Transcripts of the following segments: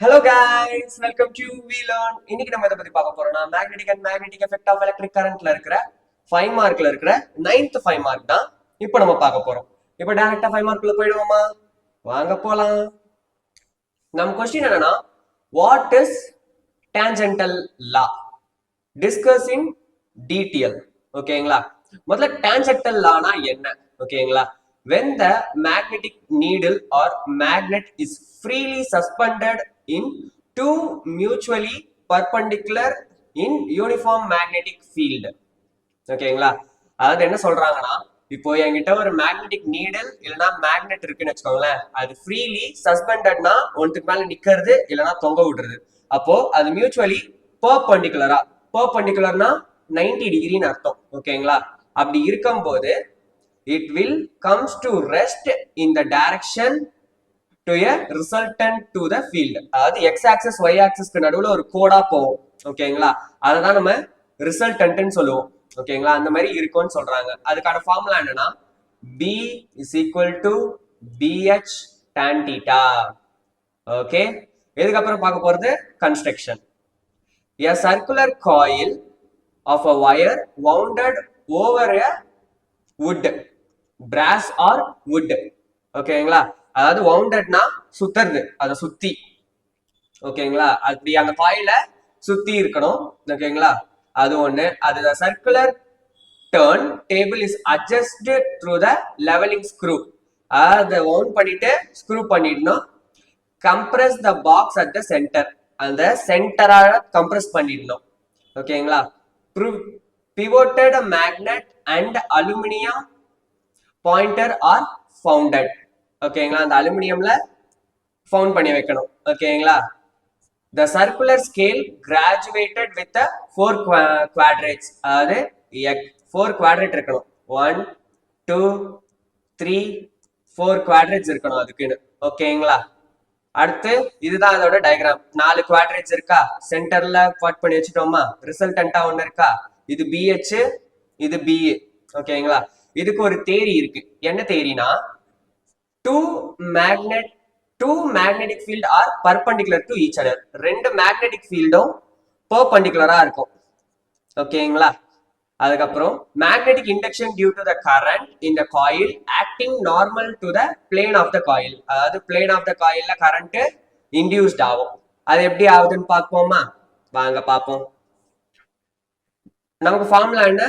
Hello guys welcome to we learn இன்னைக்கு நம்ம இதை பத்தி பார்க்க போறோம்னா magnetic and magnetic effect of electric கரண்ட்ல இருக்கிற ஃபைவ் மார்க்ல இருக்கிற நைன்த் ஃபைவ் மார்க் தான் இப்போ நம்ம பார்க்க போறோம். இப்போ டைரக்டா ஃபைவ் மார்க்ல போயிடுவோமா? வாங்க போலாம். நம்ம கொஸ்டின் என்னன்னா what is tangential law discuss in TDL ஓகேங்களா? முதல்ல டேஞ்சென்டல் லானா என்ன? ஓகேங்களா? When the magnetic needle or magnet is freely suspended in two mutually perpendicular in uniform magnetic field. ஓகேங்களா அதாவது என்ன சொல்றாங்கன்னா இப்போ என்கிட்ட ஒரு மேக்னெட்டிக் நீடல் இல்லைன்னா மேக்னெட் இருக்குன்னு வச்சுக்கோங்களேன். அது ஃப்ரீலி சஸ்பெண்டட்னா ஒன்றுக்கு மேல நிக்கிறது இல்லைன்னா தொங்க விடுறது. அப்போ அது மியூச்சுவலி பர்பண்டிகுலரா பர்பண்டிகுலர்னா 90 டிகிரின்னு அர்த்தம். ஓகேங்களா அப்படி இருக்கும்போது it will comes to rest in the direction to a resultant to the field அதாவது எக்ஸ் ஆக்சஸ் ஒய் ஆக்சஸ்க்கு நடுவில் ஒரு கோடா போகும். ஓகேங்களா அதை தான் நம்ம ரிசல்டன்ட்னு சொல்லுவோம். ஓகேங்களா அந்த மாதிரி இருக்கும்னு சொல்றாங்க. அதுக்கான ஃபார்முலா என்னன்னா B is equal to BH tan theta okay இதுக்கப்புறம் பார்க்க போறது? Construction a circular coil of a wire wounded over a wood brass or wood ஓகேங்களா அதாவது வவுண்டட்னா சுத்துறது அதை சுத்தி. ஓகேங்களா? அப்படி அந்த காயில சுத்தி இருக்கணும். ஓகேங்களா? அது ஒண்ணு. அது circular turn table is adjust through the levelling screw அதை ஓன் பண்ணிட்டு ஸ்க்ரூ பண்ணிடணும். Compress the box at the centre அந்த சென்டராக கம்ப்ரஸ் பண்ணிடணும். ஓகேங்களா? Pivoted magnet and aluminium pointer are founded ஓகேங்களா அந்த அலுமினியம்ல ஃபவுண்ட் பண்ணி வைக்கணும். ஓகேங்களா the circular scale graduated with four quadrants அதாவது ஃபோர் குவாட்ரேட் இருக்கணும். One two three four quadrants இருக்கணும் அதுக்குன்னு. ஓகேங்களா அடுத்து இதுதான் அதோட டயக்ராம் நாலு குவாட்ரேட்ஸ் இருக்கா? சென்டர்ல கட் பண்ணி வச்சுட்டோமா? ரிசல்டண்டா ஒண்ணு இருக்கா? இது பிஹெச் இது பிஏ ஓகேங்களா இதுக்கு ஒரு தேரி இருக்கு. என்ன தேரினா two magnet two magnetic field are perpendicular to each other ரெண்டு மேக்னெட்டிக் ஃபீல்டும் பர்பண்டிகுலரா இருக்கும். ஓகேங்களா அதுக்கப்புறம் magnetic induction due to the current in the coil acting normal to the plane of the coil அதாவது பிளேன் ஆஃப் த காயில்ல current induced ஆகும். அது எப்படி ஆகுதுன்னு பார்ப்போமா? வாங்க பார்ப்போம். நமக்கு ஃபார்முலா என்ன?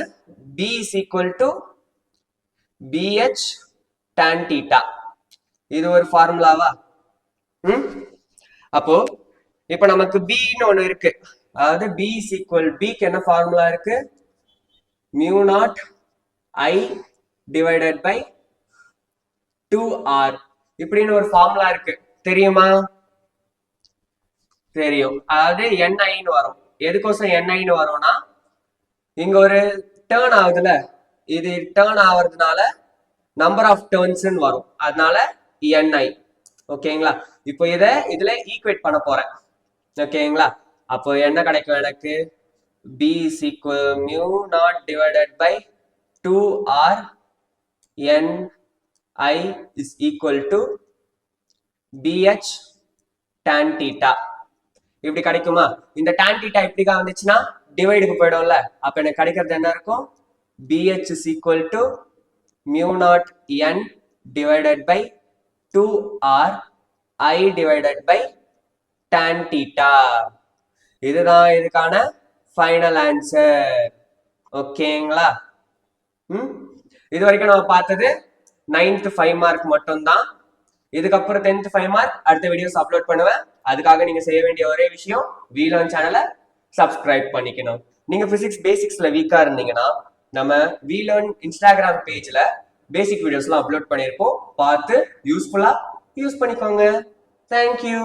B is equal to BH tan theta இது ஒரு ஃபார்முலாவா ம்? அப்போ இப்போ நமக்கு பின்னு ஒன்று இருக்கு. அதாவது பி இஸ் ஈக்குவல் பிக்கு என்ன ஃபார்முலா இருக்கு? Mu naught I divided by two R இப்படின்னு ஒரு ஃபார்முலா இருக்கு. தெரியுமா? தெரியும். அதாவது என்ஐன்னு வரும். எதுக்கோசம் என்ஐன்னு வரும்னா இங்க ஒரு டேர்ன் ஆகுதுல இது டேர்ன் ஆகுறதுனால நம்பர் ஆஃப் டேர்ன்ஸ்னு வரும். அதனால என்ஐ ஓகேங்களா இப்போ இதை இதுல ஈக்குவேட் பண்ண போறேன். ஓகேங்களா அப்போ என்ன கிடைக்கும் எனக்கு? B is equal mu naught divided by two R N I is equal to BH tan theta இப்படி கிடைக்குமா? இந்த டான் டீட்டா இப்படிக்கா வந்துச்சுன்னா டிவைடுக்கு போயிடும்ல. அப்ப எனக்கு கிடைக்கிறது என்ன இருக்கும்? BH is equal to mu naught N divided by two R I divided by tan theta இதுதான் இதுக்கான ஃபைனல் ஆன்சர் ஓகேங்களா ம்? இது வரைக்கும் நம்ம பார்த்தது நைன்த் ஃபைவ் மார்க் மட்டும்தான். இதுக்கப்புறம் டென்த் ஃபைவ் மார்க் அடுத்த வீடியோஸ் அப்லோட் பண்ணுவேன். அதுக்காக நீங்க செய்ய வேண்டிய ஒரே விஷயம் வீலோன் சேனலை சப்ஸ்கிரைப் பண்ணிக்கணும். நீங்க பிசிக்ஸ் பேசிக்ஸ்ல வீக்கா இருந்தீங்கன்னா நம்ம வீலர்ன் இன்ஸ்டாகிராம் பேஜ்ல பேசிக் வீடியோஸ்லாம் அப்லோட் பண்ணியிருப்போம். பார்த்து யூஸ்ஃபுல்லாக யூஸ் பண்ணிக்கோங்க. தேங்க்யூ